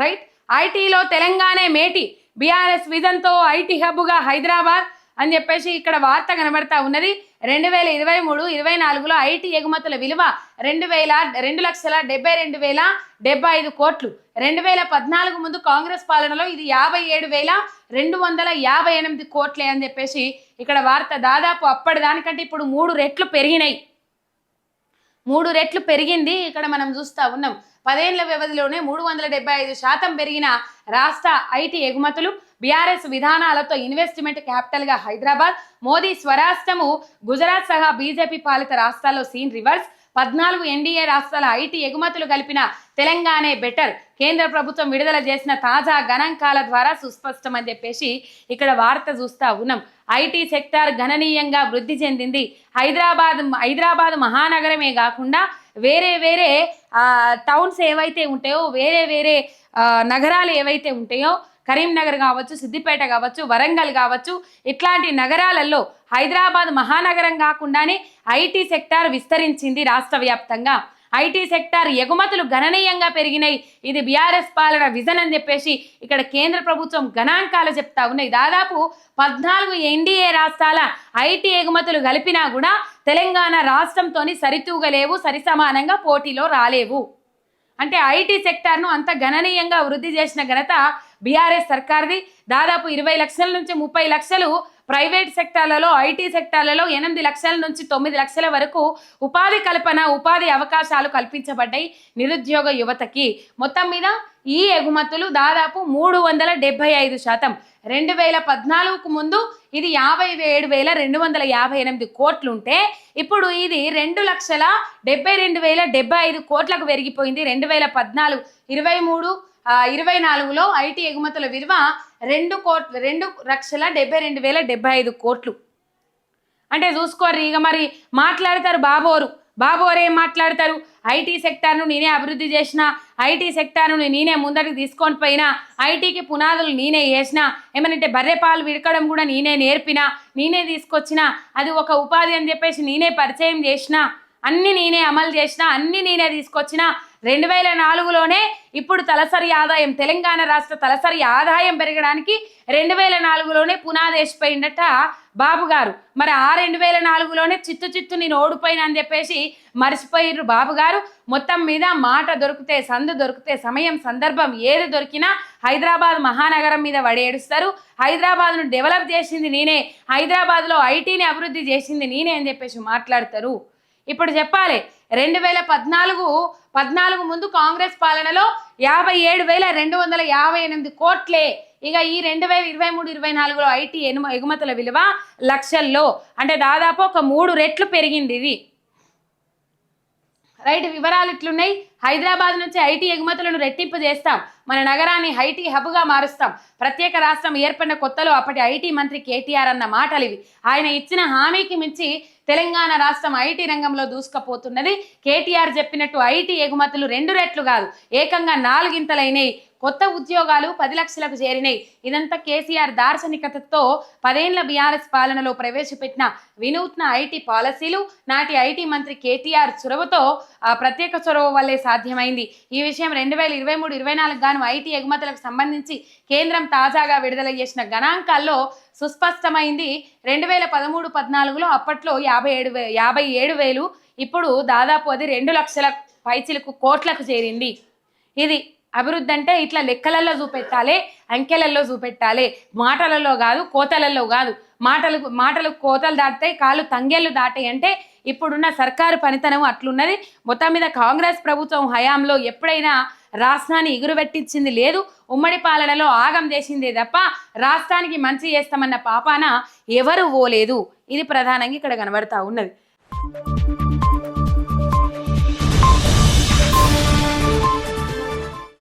Right ఐటీలో తెలంగాణ మేటి. BRS విజన్తో IT హబ్గా హైదరాబాద్ అని చెప్పేసి ఇక్కడ వార్త కనబడతా ఉన్నది. రెండు వేల ఇరవై మూడు ఇరవై నాలుగులో ఐటీ ఎగుమతుల విలువ రెండు వేల రెండు లక్షల డెబ్బై రెండు వేల డెబ్బై ఐదు కోట్లు. రెండు వేల పద్నాలుగు ముందు కాంగ్రెస్ పాలనలో ఇది యాభై ఏడు వేల రెండు వందల యాభై ఎనిమిది కోట్లే అని చెప్పేసి ఇక్కడ వార్త దాదాపు అప్పటి దానికంటే ఇప్పుడు మూడు రెట్లు పెరిగినాయి. మూడు రెట్లు పెరిగింది. ఇక్కడ మనం చూస్తా ఉన్నాం. పదేళ్ళ వ్యవధిలోనే మూడు వందల డెబ్బై ఐదు శాతం పెరిగిన రాష్ట్ర ఐటీ ఎగుమతులు బీఆర్ఎస్ విధానాలతో ఇన్వెస్ట్మెంట్ క్యాపిటల్గా హైదరాబాద్ మోదీ స్వరాష్ట్రము గుజరాత్ సహా బీజేపీ పాలిత రాష్ట్రాల్లో సీన్ రివర్స్. పద్నాలుగు ఎన్డీఏ రాష్ట్రాల ఐటీ ఎగుమతులు కలిపిన తెలంగాణే బెటర్. కేంద్ర ప్రభుత్వం విడుదల చేసిన తాజా గణాంకాల ద్వారా సుస్పష్టం అని చెప్పేసి ఇక్కడ వార్త చూస్తా ఉన్నాం. ఐటీ సెక్టార్ గణనీయంగా వృద్ధి చెందింది. హైదరాబాద్ హైదరాబాద్ మహానగరమే కాకుండా వేరే వేరే టౌన్స్ ఏవైతే ఉంటాయో వేరే వేరే నగరాలు ఏవైతే ఉంటాయో కరీంనగర్ కావచ్చు సిద్దిపేట కావచ్చు వరంగల్ కావచ్చు ఇట్లాంటి నగరాలలో హైదరాబాద్ మహానగరం కాకుండానే ఐటీ సెక్టార్ విస్తరించింది రాష్ట్ర వ్యాప్తంగా. ఐటీ సెక్టార్ ఎగుమతులు గణనీయంగా పెరిగినాయి. ఇది బీఆర్ఎస్ పాలన విజన్ అని చెప్పేసి ఇక్కడ కేంద్ర ప్రభుత్వం గణాంకాలు చెప్తా ఉన్నాయి. దాదాపు పద్నాలుగు ఎన్డీఏ రాష్ట్రాల ఐటీ ఎగుమతులు కలిపినా కూడా తెలంగాణ రాష్ట్రంతోని సరితూగలేవు సరిసమానంగా పోటీలో రాలేవు. అంటే ఐటీ సెక్టార్ను అంత గణనీయంగా వృద్ధి చేసిన ఘనత బీఆర్ఎస్ సర్కార్ది. దాదాపు ఇరవై లక్షల నుంచి ముప్పై లక్షలు ప్రైవేట్ సెక్టార్లలో ఐటీ సెక్టార్లలో ఎనిమిది లక్షల నుంచి తొమ్మిది లక్షల వరకు ఉపాధి కల్పన ఉపాధి అవకాశాలు కల్పించబడ్డాయి నిరుద్యోగ యువతకి. మొత్తం మీద ఈ ఎగుమతులు దాదాపు మూడు వందల డెబ్బై ఐదు శాతం. రెండు వేల పద్నాలుగుకు ముందు ఇది యాభై ఏడు వేల రెండు వందల యాభై ఎనిమిది కోట్లుంటే ఇప్పుడు ఇది రెండు లక్షల డెబ్బై రెండు వేల డెబ్బై ఐదు కోట్లకు పెరిగిపోయింది. రెండు వేల పద్నాలుగు ఇరవై మూడు ఇరవై నాలుగులో ఐటీ ఎగుమతుల విలువ రెండు కోట్లు రెండు లక్షల డెబ్బై రెండు వేల డెబ్బై ఐదు కోట్లు. అంటే చూసుకోర్రి ఇక మరి మాట్లాడతారు బాబోరు. బాబోరు ఏం మాట్లాడతారు? ఐటీ సెక్టార్ను నేనే అభివృద్ధి చేసిన ఐటీ సెక్టార్ను నేనే ముందరికి తీసుకొని పోయినా ఐటీకి పునాదులు నేనే వేసిన ఏమనంటే బర్రె పాలు విడకడం కూడా నేనే నేర్పిన నేనే తీసుకొచ్చిన అది ఒక ఉపాధి అని చెప్పేసి నేనే పరిచయం చేసిన అన్ని నేనే అమలు చేసిన అన్ని నేనే తీసుకొచ్చిన రెండు వేల నాలుగులోనే ఇప్పుడు తలసరి ఆదాయం తెలంగాణ రాష్ట్ర తలసరి ఆదాయం పెరగడానికి రెండు వేల నాలుగులోనే పునాది బాబు గారు. మరి ఆ రెండు వేల నాలుగులోనే చిత్తు చిత్తు నేను ఓడిపోయినా అని చెప్పేసి మర్చిపోయిర్రు బాబు గారు. మొత్తం మీద మాట దొరికితే సందు దొరికితే సమయం సందర్భం ఏది దొరికినా హైదరాబాద్ మహానగరం మీద వడేడుస్తారు హైదరాబాద్ను డెవలప్ చేసింది నేనే హైదరాబాద్లో ఐటీని అభివృద్ధి చేసింది నేనే అని చెప్పేసి మాట్లాడతారు. ఇప్పుడు చెప్పాలి రెండు వేల పద్నాలుగు పద్నాలుగు ముందు కాంగ్రెస్ పాలనలో యాభై ఏడు వేల రెండు వందల యాభై ఎనిమిది కోట్లే. ఇక ఈ రెండు వేల ఇరవై మూడు ఇరవై నాలుగులో ఐటీ ఎనుమ ఎగుమతుల విలువ లక్షల్లో. అంటే దాదాపు ఒక మూడు రెట్లు పెరిగింది ఇది. రైట్ వివరాలు ఇట్లున్నాయి. హైదరాబాద్ నుంచి ఐటీ ఎగుమతులను రెట్టింపు చేస్తాం. మన నగరాన్ని ఐటీ హబ్గా మారుస్తాం. ప్రత్యేక రాష్ట్రం ఏర్పడిన కొత్తలో అప్పటి ఐటీ మంత్రి కేటీఆర్ అన్న మాటలు ఇవి ఆయన ఇచ్చిన హామీకి మించి తెలంగాణ రాష్ట్రం ఐటీ రంగంలో దూసుకుపోతున్నది. కేటీఆర్ చెప్పినట్టు ఐటీ ఎగుమతులు రెండు రెట్లు కాదు. ఏకంగా నాలుగింతలైనవి కొత్త ఉద్యోగాలు పది లక్షలకు చేరినాయి. ఇదంతా కేసీఆర్ దార్శనికతతో పదేళ్ళ బీఆర్ఎస్ పాలనలో ప్రవేశపెట్టిన వినూత్న ఐటీ పాలసీలు నాటి ఐటీ మంత్రి కేటీఆర్ చొరవతో ఆ ప్రత్యేక చొరవ వల్లే సాధ్యమైంది. ఈ విషయం రెండు వేల ఇరవై మూడు ఇరవై నాలుగు గాను ఐటీ ఎగుమతులకు సంబంధించి కేంద్రం తాజాగా విడుదల చేసిన గణాంకాల్లో సుస్పష్టమైంది. రెండు వేల పదమూడు పద్నాలుగులో అప్పట్లో యాభై ఏడు వే యాభై ఏడు వేలు ఇప్పుడు దాదాపు అది రెండు లక్షల పైచిలకు కోట్లకు చేరింది. ఇది అభివృద్ధి అంటే ఇట్లా లెక్కలలో చూపెట్టాలి అంకెలలో చూపెట్టాలి. మాటలలో కాదు కోతలలో కాదు. మాటలు మాటలు కోతలు దాటుతాయి కాళ్ళు తంగేళ్ళు దాటాయి అంటే ఇప్పుడున్న సర్కారు పనితనం అట్లున్నది. మొత్తం మీద కాంగ్రెస్ ప్రభుత్వం హయాంలో ఎప్పుడైనా రాష్ట్రాన్ని ఎగురుబెట్టించింది లేదు. ఉమ్మడి పాలనలో ఆగం చేసిందే తప్ప రాష్ట్రానికి మంచి చేస్తామన్న పాపాన ఎవరు పోలేదు. ఇది ప్రధానంగా ఇక్కడ కనబడతా ఉన్నది.